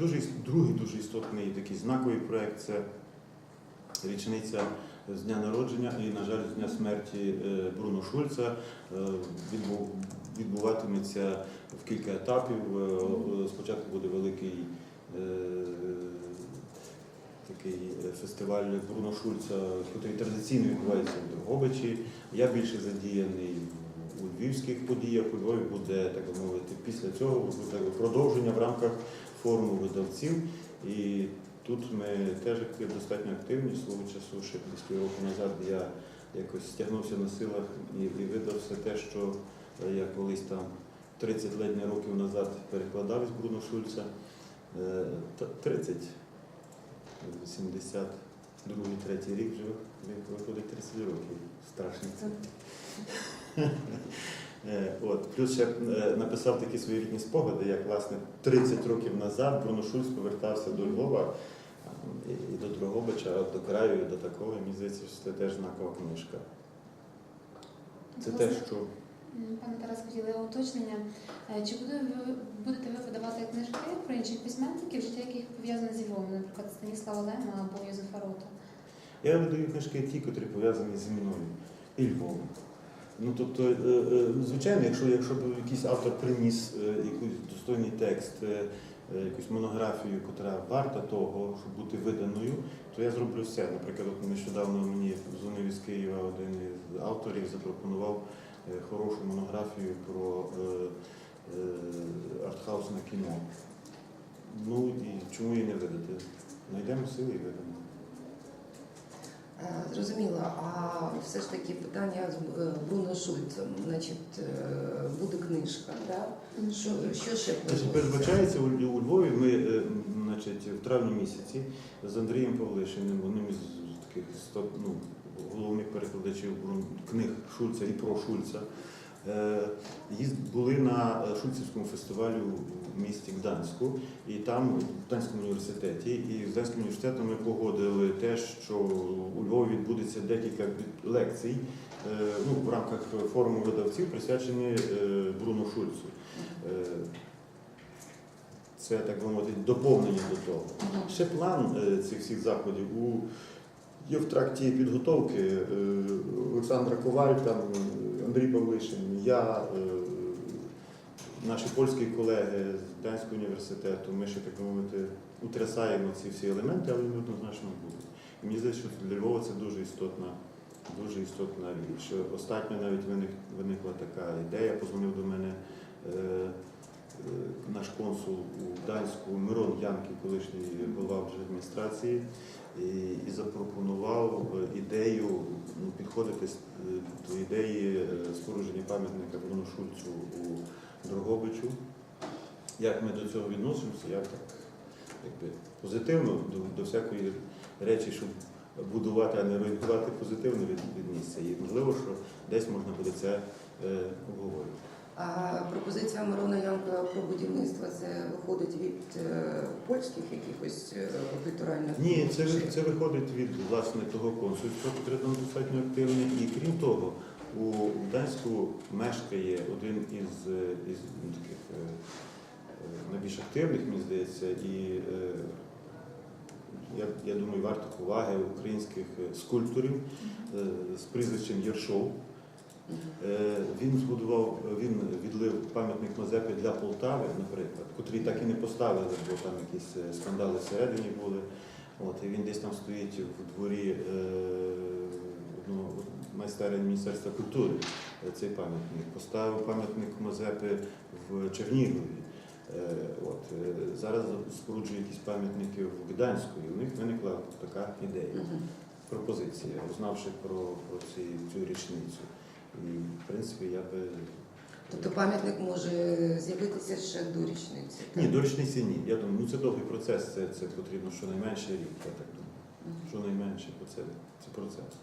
Дуже другий дуже істотний такий знаковий проект це річниця з дня народження і, на жаль, з дня смерті е, Бруно Шульца. Е, Відбуватиметься в кілька етапів. Е, Спочатку буде великий такий фестиваль Бруно Шульца, який традиційно відбувається в Дрогобичі. Я більше задіяний у львівських подіях. У Львові буде, так би мовити, після цього буде продовження в рамках форуму видавців. І тут ми теж достатньо активні. свого часу, ще близько року назад я якось стягнувся на силах і видав все те, що е, я колись там 30 ледні років назад перекладав з Бруно Шульца. Е, 30-80. Другий, третій рік вже виходить 30 років. Страшно це. Е, от. Плюс ще е, написав такі свої рідні спогади, як власне 30 років назад Бруно Шульц повертався до Львова е, і до Другобича, до краю, і до такого. Мені здається, що це теж знакова книжка. Це те, що Пане Тарас, хотіли уточнення. Е, Чи будете ви видавати книжки про інших письменників, життя яких пов'язане зі Львовом, наприклад, Станіслава Лема або Йозефа Рота? я видаю книжки ті, котрі пов'язані зі мною і Львовом. Ну тобто, е, е, звичайно, якщо, якщо б якийсь автор приніс якийсь достойний текст, якусь монографію, яка варта того, щоб бути виданою, то я зроблю все. Наприклад, нещодавно мені дзвонив із Києва один із авторів, запропонував хорошу монографію про е, е, артхаусне кіно. Ну і чому її не видати? Знайдемо сили і видамо. Е, Зрозуміло, а все ж таки питання з е, Бруно Шульцем. Значить, е, буде книжка, да? що, що ще Значить, передбачається у у Львові. Ми е, значить, в травні місяці з Андрієм Павлишиним, одним із таких сто- ну, головних перекладачів книг Шульца і про Шульца. е, Були на Шульцівському фестивалі в місті Гданську, і там в Гданському університеті. І з Гданським університетом ми погодили те, що у Львові відбудеться декілька лекцій е, ну, в рамках форуму видавців, присвячені е, Бруно Шульцу. Це так би мовити доповнення до того. Ще план цих всіх заходів у є в тракті підготовки е, Олександра Коваль, там е, Андрій Павлишин, я, е, наші польські колеги з Гданського університету. Ми ще так мовити утрясаємо ці всі елементи, але вони однозначно будуть. І мені здається, що для Львова це дуже істотна. Дуже істотна річ. Остатньо навіть виник, виникла така ідея, позвонив до мене наш консул у Гданську Мирон Янків, колишній голова адміністрації, і, і запропонував е, ідею ну, підходити е, до ідеї е, спорудження пам'ятника Бруно Шульцу у Дрогобичу. Як ми до цього відносимося, я так якби, позитивно до, до всякої речі, щоб будувати, а не руйнувати позитивно від, віднісся. І можливо, що десь можна буде це е, обговорити. А пропозиція Мирона Янка про будівництво це виходить від е, польських якихось е, культуральних Ні, це, це виходить від власне того консульства, яке там достатньо активне. І крім того, у Гданську мешкає один із, е, із ну, таких е, е, найбільш активних, мені здається, і е, я, я думаю, варто уваги українських е, скульпторів е, з прізвищем Єршов. Він збудував, він відлив пам'ятник Мазепи для Полтави, наприклад, котрий так і не поставили, бо там якісь е, скандали всередині були. От, і він десь там стоїть в дворі е, майстерень Міністерства культури, е, цей пам'ятник. Поставив пам'ятник Мазепи в Чернігові. От, зараз споруджує якісь пам'ятники в Гданську, і у них виникла така ідея пропозиція, узнавши про, про ці, цю річницю. І, в принципі, я би. Тобто пам'ятник може з'явитися ще до річниці. Ні, до річниці ні. Я думаю, ну це довгий процес, це, це потрібно щонайменше рік, я так думаю. Щонайменше, бо це, це процес.